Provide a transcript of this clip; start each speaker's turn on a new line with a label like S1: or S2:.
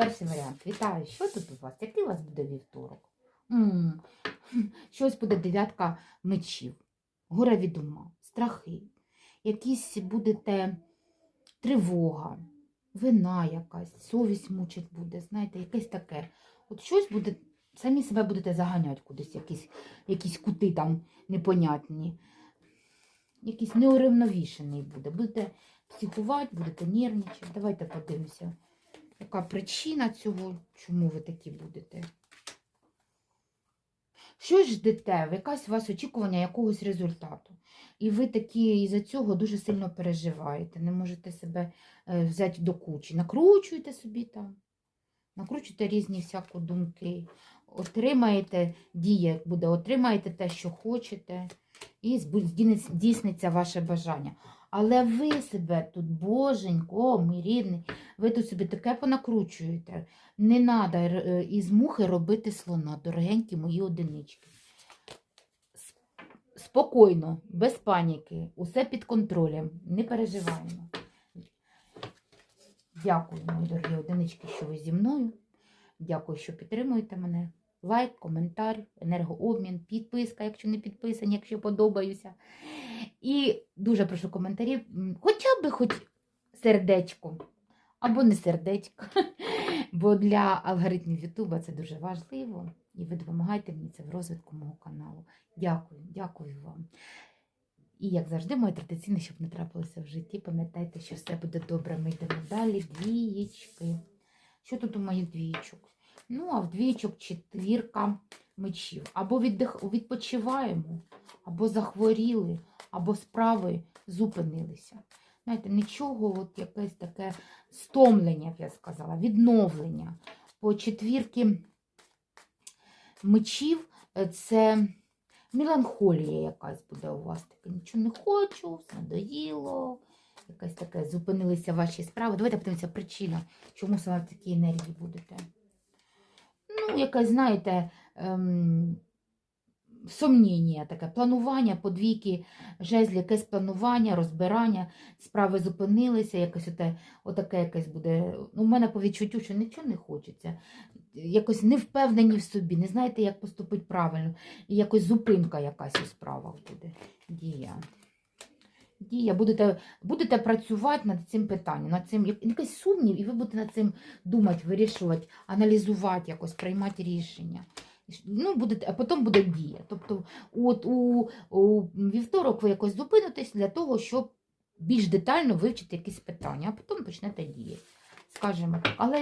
S1: Перший варіант. Вітаю, що тут у вас? Який у вас буде вівторок? м Щось буде дев'ятка мечів, горе від ума, страхи, якісь будете тривога, вина якась, совість мучить буде, знаєте, якесь таке. От щось буде, самі себе будете заганяти кудись, якісь, якісь кути там непонятні. Якийсь неурівновішений буде. Будете психувати, будете нервничати. Давайте подивимося, яка причина цього, чому ви такі будете. Щось ждете, якась у вас очікування якогось результату. І ви такі із-за цього дуже сильно переживаєте, не можете себе е, взяти до кучі. Накручуєте собі там, накручуєте різні всякі думки, отримаєте дія, буде, отримаєте те, що хочете, і здійсниться ваше бажання. Але ви себе тут, боженько, мій рідний, ви тут собі таке понакручуєте. Не треба із мухи робити слона, дорогенькі мої одинички. Спокійно, без паніки, усе під контролем, не переживаємо. Дякую, мої дорогі одинички, що ви зі мною. Дякую, що підтримуєте мене. Лайк, коментар, енергообмін, підписка, якщо не підписані, якщо подобаюся. І дуже прошу коментарів, хоча б хоч сердечко, або не сердечко. Бо для алгоритмів Ютуба це дуже важливо. І ви допомагаєте мені це в розвитку мого каналу. Дякую, дякую вам. І як завжди, моє традиційне, щоб не трапилося в житті, пам'ятайте, що все буде добре. Ми йдемо далі. Двієчки. Що тут у моїх двієчок? Ну, а в двієчок четвірка мечів. Або віддих... відпочиваємо, або захворіли, або справи зупинилися. Знаєте, нічого, от якесь таке стомлення, б я сказала, відновлення. По четвірки мечів е, це меланхолія якась буде у вас. Таке, нічого не хочу, надоїло. Якась таке, зупинилися ваші справи. Давайте подивимося причина, чому саме в такій енергії будете. Ну, якась, знаєте, ем, сумніння таке, планування, подвійки, жезлі, якесь планування, розбирання, справи зупинилися, якось оте, отаке якесь буде. Ну, У мене по відчуттю, що нічого не хочеться. Якось не впевнені в собі, не знаєте, як поступити правильно. І якось зупинка якась у справах буде. Дія. Дія, будете, будете працювати над цим питанням, над цим якийсь сумнів, і ви будете над цим думати, вирішувати, аналізувати, якось приймати рішення. Ну, буде, а потім буде дія. Тобто, от у, у вівторок ви якось зупинитесь для того, щоб більш детально вивчити якісь питання, а потім почнете діяти. Скажімо. Але